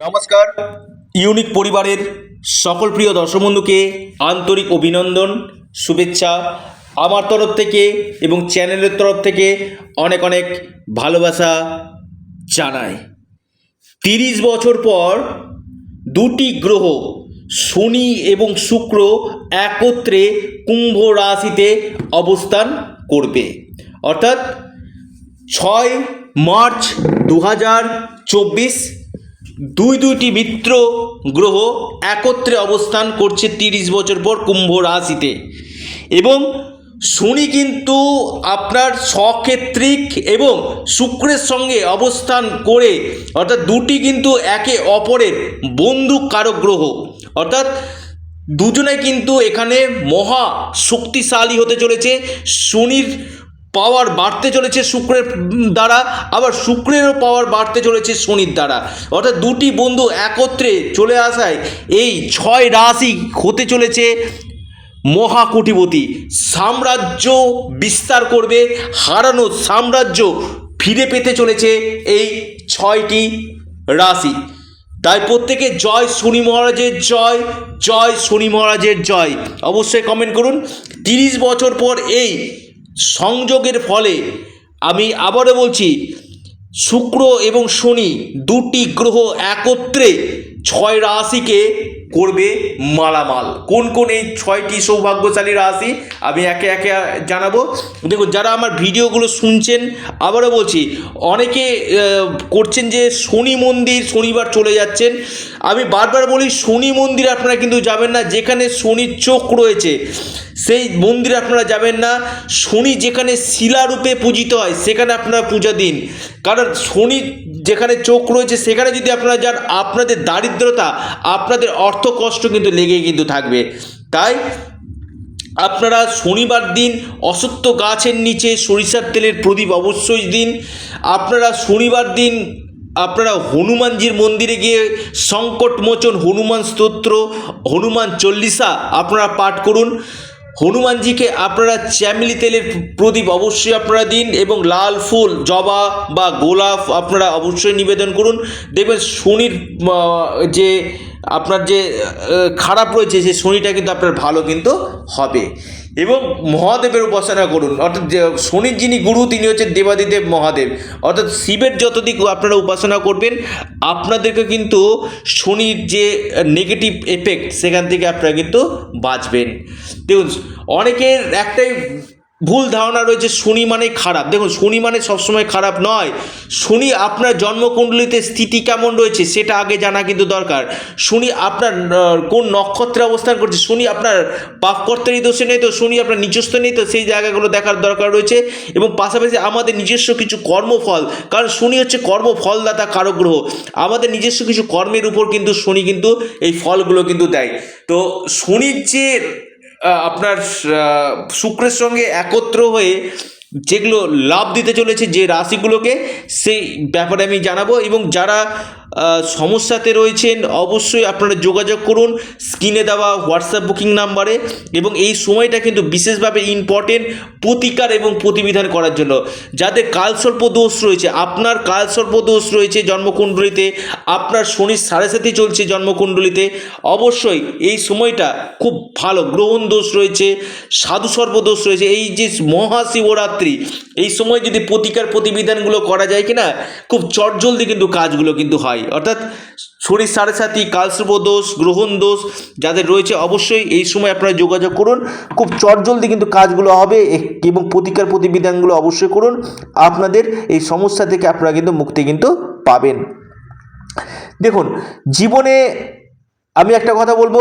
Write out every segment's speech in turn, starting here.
নমস্কার। ইউনিক পরিবারের সকল প্রিয় দর্শক বন্ধুকে আন্তরিক অভিনন্দন, শুভেচ্ছা। আমার তরফ থেকে এবং চ্যানেলের তরফ থেকে অনেক অনেক ভালোবাসা জানায় তিরিশ বছর পর দুটি গ্রহ, শনি এবং শুক্র, একত্রে কুম্ভ রাশিতে অবস্থান করবে। অর্থাৎ ছয় মার্চ দু চব্বিশ দুই দুইটি মিত্র গ্রহ একত্রে অবস্থান করছে তিরিশ বছর পর কুম্ভ রাশিতে। এবং শনি কিন্তু আপনার সক্ষেত্রিক এবং শুক্রের সঙ্গে অবস্থান করে, অর্থাৎ দুটি কিন্তু একে অপরের বন্ধু কারক গ্রহ। অর্থাৎ দুজনে কিন্তু এখানে মহা শক্তিশালী হতে চলেছে। শনির পাওয়ার বাড়তে চলেছে শুক্রের দ্বারা, আবার শুক্রেরও পাওয়ার বাড়তে চলেছে শনির দ্বারা। অর্থাৎ দুটি বন্ধু একত্রে চলে আসায় এই ছয় রাশি হতে চলেছে মহাকুটিপতি। সাম্রাজ্য বিস্তার করবে, হারানো সাম্রাজ্য ফিরে পেতে চলেছে এই ছয়টি রাশি। তাই প্রত্যেকে জয় শনি মহারাজের জয় জয় শনি মহারাজের জয়। অবশ্যই কমেন্ট করুন। তিরিশ বছর পর এই সংযোগের ফলে আমি আবারও বলছি শুক্র এবং শনি দুটি গ্রহ একত্রে ছয় রাশিকে করবে মালামাল। কোন কোন এই ছয়টি সৌভাগ্যশালী রাশি? আমি একে একে জানাব। দেখুন, যারা আমার ভিডিওগুলো শুনছেন, আবারও বলছি, অনেকে করছেন যে শনি মন্দির শনিবার চলে যাচ্ছেন। আমি বারবার বলি, শনি মন্দির আপনারা কিন্তু যাবেন না, যেখানে শনির চোখ রয়েছে, সেই মন্দিরে আপনারা যাবেন না। শনি যেখানে শিলারূপে পূজিত হয়, সেখানে আপনারা পূজা দিন। কারণ শনি যেখানে চোখ রয়েছে, সেখানে যদি আপনারা যান, আপনাদের দারিদ্রতা, আপনাদের অর্থ কষ্ট কিন্তু লেগেই কিন্তু থাকবে। তাই আপনারা শনিবার দিন অসত্য গাছের নিচে সরিষার তেলের প্রদীপ অবশ্যই দিন। আপনারা শনিবার দিন আপনারা হনুমানজির মন্দিরে গিয়ে সংকটমোচন হনুমান স্তোত্র, হনুমান চল্লিশা আপনারা পাঠ করুন। হনুমানজিকে আপনারা চ্যামিলি তেলের প্রদীপ অবশ্যই আপনারা দিন এবং লাল ফুল, জবা বা গোলাপ আপনারা অবশ্যই নিবেদন করুন। দেখবেন শনির যে আপনার যে খারাপ রয়েছে সেই শনিটা কিন্তু আপনার ভালো কিন্তু হবে। এবং মহাদেবের উপাসনা করুন। অর্থাৎ শনির যিনি গুরু, তিনি হচ্ছেন দেবাদিদেব মহাদেব। অর্থাৎ শিবের যত দিক আপনারা উপাসনা করবেন, আপনাদেরকে কিন্তু শনির যে নেগেটিভ এফেক্ট সেখান থেকে আপনারা কিন্তু বাঁচবেন। দেখুন, অনেকের একটাই ভুল ধারণা রয়েছে, শনি মানে খারাপ। দেখুন, শনি মানে সবসময় খারাপ নয়। শনি আপনার জন্মকুণ্ডলিতে স্থিতি কেমন রয়েছে, সেটা আগে জানা কিন্তু দরকার। শনি আপনার কোন নক্ষত্রে অবস্থান করছে, শনি আপনার পাপকর্তারই দোষে নেই তো, শনি আপনার নিজস্ব নেই তো, সেই জায়গাগুলো দেখার দরকার রয়েছে। এবং পাশাপাশি আমাদের নিজস্ব কিছু কর্মফল, কারণ শনি হচ্ছে কর্মফলদাতা কারক গ্রহ আমাদের নিজস্ব কিছু কর্মের উপর কিন্তু শনি কিন্তু এই ফলগুলো কিন্তু দেয়। তো শনির যে আপনার শুক্রের সঙ্গে একত্র হয়ে যেগুলো লাভ দিতে চলেছে যে রাশিগুলোকে, সেই ব্যাপারে আমি জানাব এবং যারা সমস্যাতে রয়েছেন, অবশ্যই আপনারা যোগাযোগ করুন, স্ক্রিনে দেওয়া হোয়াটসঅ্যাপ বুকিং নাম্বারে এবং এই সময়টা কিন্তু বিশেষভাবে ইম্পর্টেন্ট প্রতিকার এবং প্রতিবিধান করার জন্য। যাদের কালসর্প দোষ রয়েছে, আপনার কালসর্প দোষ রয়েছে জন্মকুণ্ডলিতে, আপনার শনির সাড়ে সাথে চলছে জন্মকুণ্ডলিতে, অবশ্যই এই সময়টা খুব ভালো, গ্রহণ দোষ রয়েছে, সাধু সর্বদোষ রয়েছে, এই যে মহাশিবরাত্রি, এই সময় যদি প্রতিকার প্রতিবিধানগুলো করা যায় কিনা, খুব চটজলদি কিন্তু কাজগুলো কিন্তু হয়। অর্থাৎ শরীর সাড়ে সাথী কালসর্প দোষ, গ্রহণ দোষ যাদের রয়েছে অবশ্যই এই সময় আপনারা যোগাযোগ করুন। খুব চটজলদি কিন্তু কাজগুলো হবে এবং প্রতিকার প্রতিবিধানগুলো অবশ্যই করুন। আপনাদের এই সমস্যা থেকে আপনারা কিন্তু মুক্তি কিন্তু পাবেন। দেখুন, জীবনে আমি একটা কথা বলব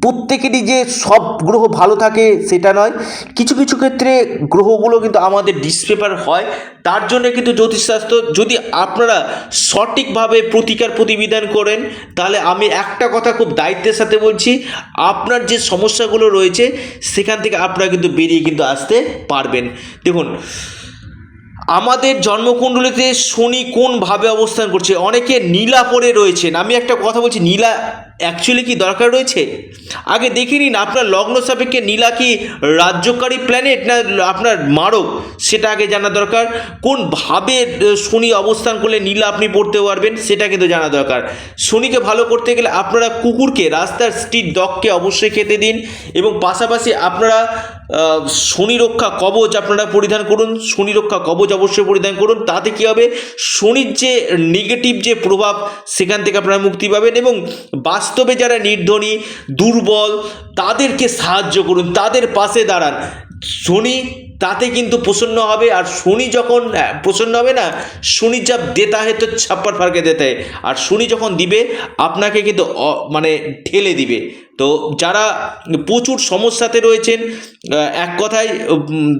প্রত্যেকেরই যে সব গ্রহ ভালো থাকে সেটা নয়। কিছু কিছু ক্ষেত্রে গ্রহগুলো কিন্তু আমাদের ডিসপেপার হয়। তার জন্য কিন্তু জ্যোতিষশাস্ত্র যদি আপনারা সঠিকভাবে প্রতিকার প্রতিবিধান করেন, তাহলে আমি একটা কথা খুব দায়িত্বের সাথে বলছি, আপনার যে সমস্যাগুলো রয়েছে, সেখান থেকে আপনারা কিন্তু বেরিয়ে কিন্তু আসতে পারবেন। দেখুন, আমাদের জন্মকুণ্ডলিতে শনি কোনভাবে অবস্থান করছে? অনেকে নীলা পরে রয়েছেন। আমি একটা কথা বলছি, নীলা অ্যাকচুয়ালি কি দরকার রয়েছে? আগে দেখে নিন আপনার লগ্ন সাপেক্ষে নীলা কি রাজ্যকারী প্ল্যানেট না আপনার মারক? সেটা আগে জানা দরকার। কোন ভাবে শনি অবস্থান করলে নীলা আপনি পড়তে পারবেন, সেটা কিন্তু জানা দরকার। শনিকে ভালো করতে গেলে আপনারা কুকুরকে রাস্তার স্ট্রিট ডগকে অবশ্যই খেতে দিন এবং পাশাপাশি আপনারা শনি রক্ষা কবচ আপনারা পরিধান করুন। শনি রক্ষা কবচ অবশ্যই পরিধান করুন। তাতে কী হবে? শনির যে নেগেটিভ যে প্রভাব, সেখান থেকে আপনারা মুক্তি পাবেন এবং বাস্তবে যারা নির্ধনী দুর্বল তাদেরকে সাহায্য করুন তাদের পাশে দাঁড়ান। শনি তাতে কিন্তু প্রসন্ন হবে আর শনি যখন আহ, প্রসন্ন হবে না শনি যা দেতা হে তো ছাপ্পার ফারকে দেতা আর শনি যখন দিবে আপনাকে কিন্তু মানে ঠেলে দিবে। তো যারা প্রচুর সমস্যাতে রয়েছেন এক কথায়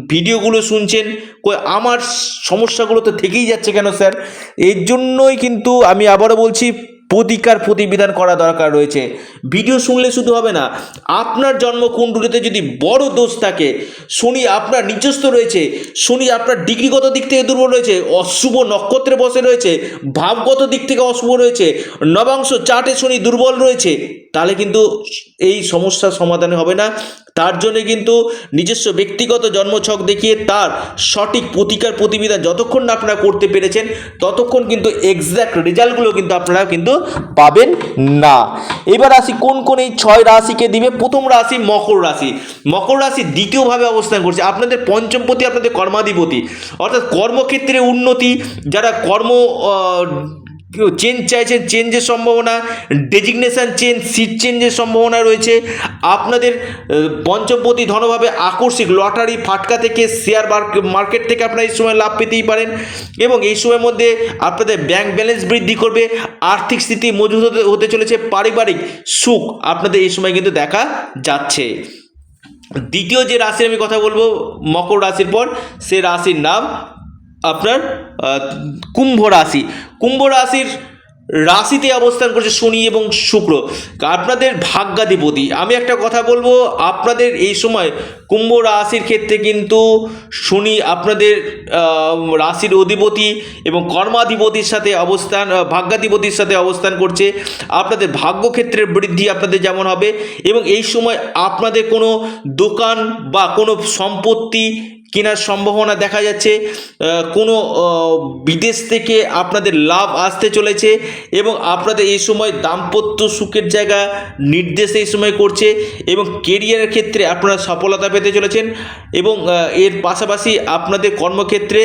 ভিডিওগুলো শুনছেন কই আমার সমস্যাগুলো তো থেকেই যাচ্ছে কেন স্যার? এর জন্যই কিন্তু আমি আবারও বলছি প্রতিকার প্রতিবিধান করা দরকার রয়েছে। ভিডিও শুনলে শুধু হবে না, আপনার জন্মকুণ্ডলিতে যদি বড় দোষ থাকে, শনি আপনার নিজস্ব রয়েছে, শনি আপনার ডিগ্রিগত দিক থেকে দুর্বল রয়েছে, অশুভ নক্ষত্রে বসে রয়েছে, ভাবগত দিক থেকে অশুভ রয়েছে, নবাংশ চাটে শনি দুর্বল রয়েছে তাহলে কিন্তু এই সমস্যার সমাধান হবে না। তার জন্য কিন্তু নিজস্ব ব্যক্তিগত জন্মছক দেখিয়ে তার সঠিক প্রতিকার প্রতিবিধান যতক্ষণ না আপনারা করতে পেরেছেন, ততক্ষণ কিন্তু এক্স্যাক্ট রেজাল্টগুলো কিন্তু আপনারা কিন্তু পাবেন না। এবার আসি কোন কোন এই ছয় রাশিকে দিবে? প্রথম রাশি মকর রাশি। মকর রাশি দ্বিতীয়ভাবে অবস্থান করছে। আপনাদের পঞ্চমপতি, আপনাদের কর্মাধিপতি। অর্থাৎ কর্মক্ষেত্রে উন্নতি, যারা কর্ম চেঞ্জ চাইছেন চেঞ্জের সম্ভাবনা ডেজিগনেশন চেঞ্জ সিট চেঞ্জের সম্ভাবনা রয়েছে। আপনাদের পঞ্চমপতি ধনভাবে আকস্মিক লটারি ফাটকা থেকে শেয়ার মার্কেট থেকে আপনারা এই সময় লাভ পেতেই পারেন এবং এই সময়ের মধ্যে আপনাদের ব্যাংক ব্যালেন্স বৃদ্ধি করবে, আর্থিক স্থিতি মজবুত হতে হতে চলেছে, পারিবারিক সুখ আপনাদের এই সময় কিন্তু দেখা যাচ্ছে। দ্বিতীয় যে রাশির আমি কথা বলব, মকর রাশির পর, সে রাশির নাম আপনার কুম্ভ রাশি। কুম্ভ রাশির রাশিতে অবস্থান করছে শনি এবং শুক্র। আপনাদের ভাগ্যাধিপতি। আমি একটা কথা বলব, আপনাদের এই সময় কুম্ভ রাশির ক্ষেত্রে কিন্তু শনি আপনাদের রাশির অধিপতি এবং কর্মাধিপতির সাথে অবস্থান ভাগ্যাধিপতির সাথে অবস্থান করছে। আপনাদের ভাগ্যক্ষেত্রের বৃদ্ধি আপনাদের যেমন হবে এবং এই সময় আপনাদের কোনো দোকান বা কোনো সম্পত্তি কেনার সম্ভাবনা দেখা যাচ্ছে কোনো বিদেশ থেকে আপনাদের লাভ আসতে চলেছে এবং আপনাদের এই সময় দাম্পত্য সুখের জায়গা নির্দেশ এই সময় করছে এবং কেরিয়ারের ক্ষেত্রে আপনারা সফলতা পেতে চলেছেন এবং এর পাশাপাশি আপনাদের কর্মক্ষেত্রে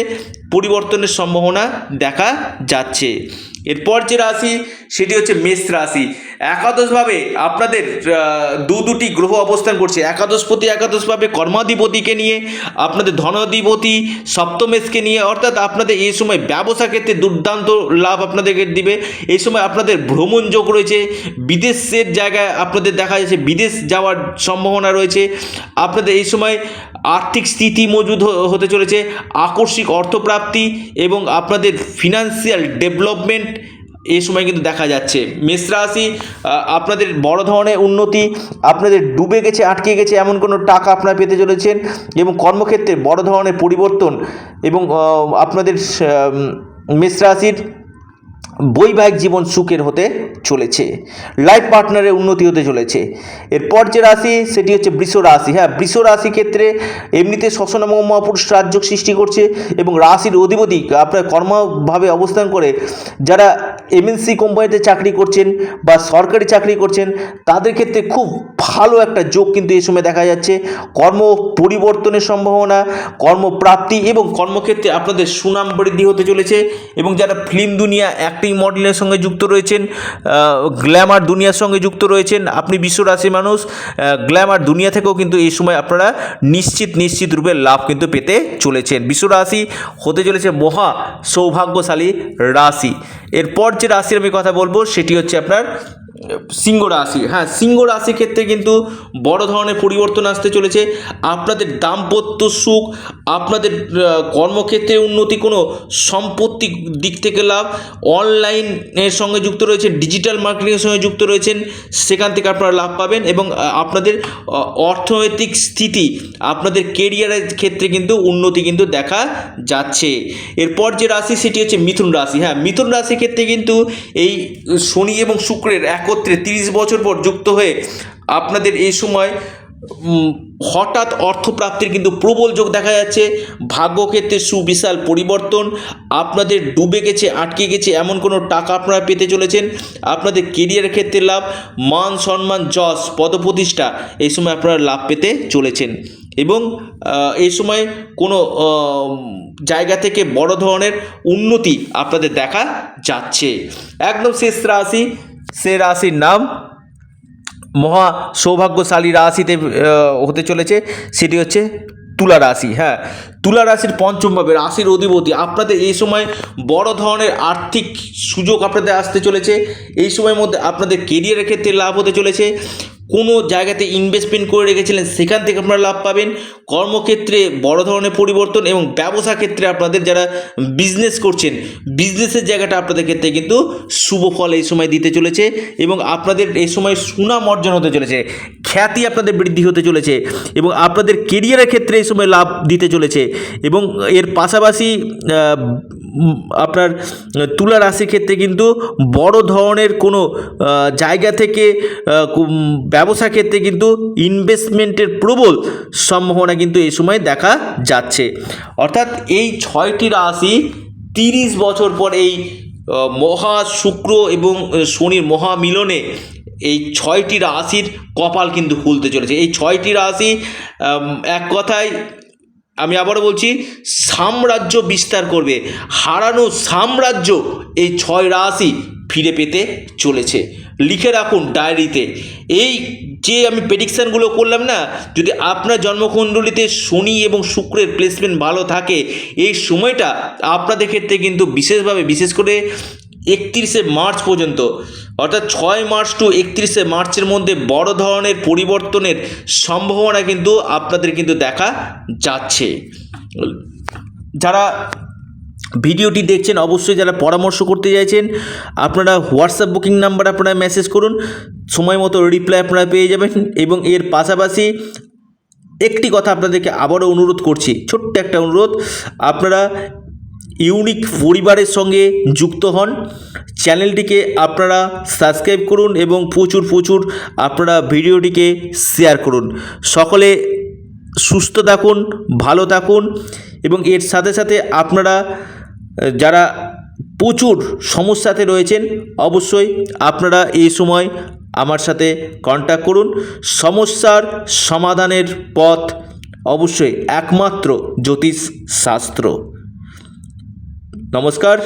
পরিবর্তনের সম্ভাবনা দেখা যাচ্ছে। এরপর যে রাশি, সেটি হচ্ছে মেষ রাশি। একাদশভাবে আপনাদের দু দুটি গ্রহ অবস্থান করছে। একাদশপতি একাদশভাবে কর্মাধিপতিকে নিয়ে, আপনাদের ধনাধিপতি সপ্তমেশকে নিয়ে, অর্থাৎ আপনাদের এই সময় ব্যবসা ক্ষেত্রে দুর্দান্ত লাভ আপনাদেরকে দিবে। এই সময় আপনাদের ভ্রমণ যোগ রয়েছে। বিদেশের জায়গায় আপনাদের দেখা যাচ্ছে, বিদেশ যাওয়ার সম্ভাবনা রয়েছে। আপনাদের এই সময় আর্থিক স্থিতি মজুদ হতে চলেছে, আকস্মিক অর্থপ্রাপ্তি এবং আপনাদের ফিনান্সিয়াল ডেভেলপমেন্ট এই সময় কিন্তু দেখা যাচ্ছে। মেষ রাশি আপনাদের বড় ধরনের উন্নতি, আপনাদের ডুবে গেছে, আটকে গেছে এমন কোনো টাকা আপনারা পেতে চলেছেন এবং কর্মক্ষেত্রে বড় ধরনের পরিবর্তন এবং আপনাদের মেষ রাশির বৈবাহিক জীবন সুখের হতে চলেছে। লাইফ পার্টনারের উন্নতি হতে চলেছে। এরপর যে রাশি, সেটি হচ্ছে বৃষ রাশি। হ্যাঁ বৃষ রাশি ক্ষেত্রে এমনিতে শশনম মহাপুরুষ রাজ্য সৃষ্টি করছে এবং রাশির অধিপতি, আপনার কর্মভাবে অবস্থান করে যারা এমএনসি কোম্পানিতে চাকরি করছেন বা সরকারি চাকরি করছেন, তাদের ক্ষেত্রে খুব ভালো একটা যোগ কিন্তু এই সময় দেখা যাচ্ছে। কর্ম পরিবর্তনের সম্ভাবনা, কর্মপ্রাপ্তি এবং কর্মক্ষেত্রে আপনাদের সুনাম বৃদ্ধি হতে চলেছে এবং যারা ফিল্ম দুনিয়া অ্যাক্টিং মডেলের সঙ্গে যুক্ত রয়েছেন গ্ল্যামার দুনিয়ার সঙ্গে যুক্ত রয়েছেন, আপনি বিশ্বরাশির মানুষ গ্ল্যামার দুনিয়া থেকেও কিন্তু এই সময় আপনারা নিশ্চিত নিশ্চিত রূপে লাভ কিন্তু পেতে চলেছেন। বিশ্বরাশি হতে চলেছে মহা সৌভাগ্যশালী রাশি। এরপর যে রাশির আমি কথা বলব, সেটি হচ্ছে আপনার সিংহ রাশি হ্যাঁ সিংহ রাশির ক্ষেত্রে কিন্তু বড় ধরনের পরিবর্তন আসতে চলেছে। আপনাদের দাম্পত্য সুখ, আপনাদের কর্মক্ষেত্রে উন্নতি, কোনো সম্পত্তি দিক থেকে লাভ অনলাইনের সঙ্গে যুক্ত রয়েছে ডিজিটাল মার্কেটিংয়ের সঙ্গে যুক্ত রয়েছেন, সেখান থেকে আপনারা লাভ পাবেন এবং আপনাদের অর্থনৈতিক স্থিতি, আপনাদের কেরিয়ারের ক্ষেত্রে কিন্তু উন্নতি কিন্তু দেখা যাচ্ছে। এরপর যে রাশি, সেটি হচ্ছে মিথুন রাশি হ্যাঁ মিথুন রাশির ক্ষেত্রে কিন্তু এই শনি এবং শুক্রের এক একত্রে তিরিশ বছর পর যুক্ত হয়ে আপনাদের এই সময় হঠাৎ অর্থপ্রাপ্তির কিন্তু প্রবল যোগ দেখা যাচ্ছে। ভাগ্যক্ষেত্রে সুবিশাল পরিবর্তন। আপনাদের ডুবে গেছে, আটকে গেছে, এমন কোনো টাকা আপনারা পেতে চলেছেন? আপনাদের কেরিয়ারের ক্ষেত্রে লাভ, মান সম্মান, যশ, পদপ্রতিষ্ঠা, এই সময় আপনারা লাভ পেতে চলেছেন। এবং এই সময় কোনো জায়গা থেকে বড় ধরনের উন্নতি আপনাদের দেখা যাচ্ছে। একদম শেষ রাশি সে রাশির নাম মহা সৌভাগ্যশালী রাশিতে হতে চলেছে। সেটি হচ্ছে তুলা রাশি হ্যাঁ। তুলা রাশির পঞ্চম ভাবে রাশির অধিপতি। আপনাদের এই সময় বড় ধরনের আর্থিক সুযোগ আপনাদের আসতে চলেছে। এই সময়ের মধ্যে আপনাদের কেরিয়ারের ক্ষেত্রে লাভ হতে চলেছে। কোনো জায়গাতে ইনভেস্টমেন্ট করে রেখেছিলেন, সেখান থেকে আপনারা লাভ পাবেন। কর্মক্ষেত্রে বড় ধরনের পরিবর্তন এবং ব্যবসা ক্ষেত্রে আপনাদের যারা বিজনেস করছেন বিজনেসের জায়গাটা আপনাদের ক্ষেত্রে কিন্তু শুভ ফল এই সময় দিতে চলেছে এবং আপনাদের এই সময় সুনাম অর্জন হতে চলেছে, খ্যাতি আপনাদের বৃদ্ধি হতে চলেছে এবং আপনাদের কেরিয়ারের ক্ষেত্রে এই সময় লাভ দিতে চলেছে এবং এর পাশাপাশি আপনার তুলা রাশির ক্ষেত্রে কিন্তু বড় ধরনের কোনো জায়গা থেকে ব্যবসা ক্ষেত্রে কিন্তু ইনভেস্টমেন্টের প্রবল সম্ভাবনা কিন্তু এই সময় দেখা যাচ্ছে। অর্থাৎ এই ছয়টি রাশি তিরিশ বছর পর এই মহা শুক্র এবং শনির মহামিলনে এই ছয়টি রাশির কপাল কিন্তু খুলতে চলেছে। এই ছয়টি রাশি এক কথায় আমি আবারও বলছি, সাম্রাজ্য বিস্তার করবে। হারানো সাম্রাজ্য এই ছয় রাশি ফিরে পেতে চলেছে। লিখে রাখুন ডায়েরিতে। এই যে আমি প্রেডিকশানগুলো করলাম না, যদি আপনার জন্মকুণ্ডলিতে শনি এবং শুক্রের প্লেসমেন্ট ভালো থাকে, এই সময়টা আপনাদের ক্ষেত্রে কিন্তু বিশেষভাবে, বিশেষ করে একত্রিশে মার্চ পর্যন্ত, অর্থাৎ ছয় মার্চ টু একত্রিশে মার্চের মধ্যে বড় ধরনের পরিবর্তনের সম্ভাবনা কিন্তু আপনাদের কিন্তু দেখা যাচ্ছে। যারা ভিডিওটি দেখছেন, অবশ্যই যারা পরামর্শ করতে চাইছেন, আপনারা হোয়াটসঅ্যাপ বুকিং নাম্বার আপনারা মেসেজ করুন, সময় মতো রিপ্লাই আপনারা পেয়ে যাবেন এবং এর পাশাপাশি একটি কথা আপনাদেরকে আবারও অনুরোধ করছি, ছোট্ট একটা অনুরোধ, আপনারা ইউনিক পরিবারের সঙ্গে যুক্ত হন। চ্যানেলটিকে আপনারা সাবস্ক্রাইব করুন এবং প্রচুর প্রচুর আপনারা ভিডিওটিকে শেয়ার করুন। সকলে সুস্থ থাকুন, ভালো থাকুন এবং এর সাথে সাথে আপনারা, যারা প্রচুর সমস্যাতে রয়েছেন, অবশ্যই আপনারা এই সময় আমার সাথে কন্ট্যাক্ট করুন। সমস্যার সমাধানের পথ অবশ্যই একমাত্র জ্যোতিষ শাস্ত্র নমস্কার।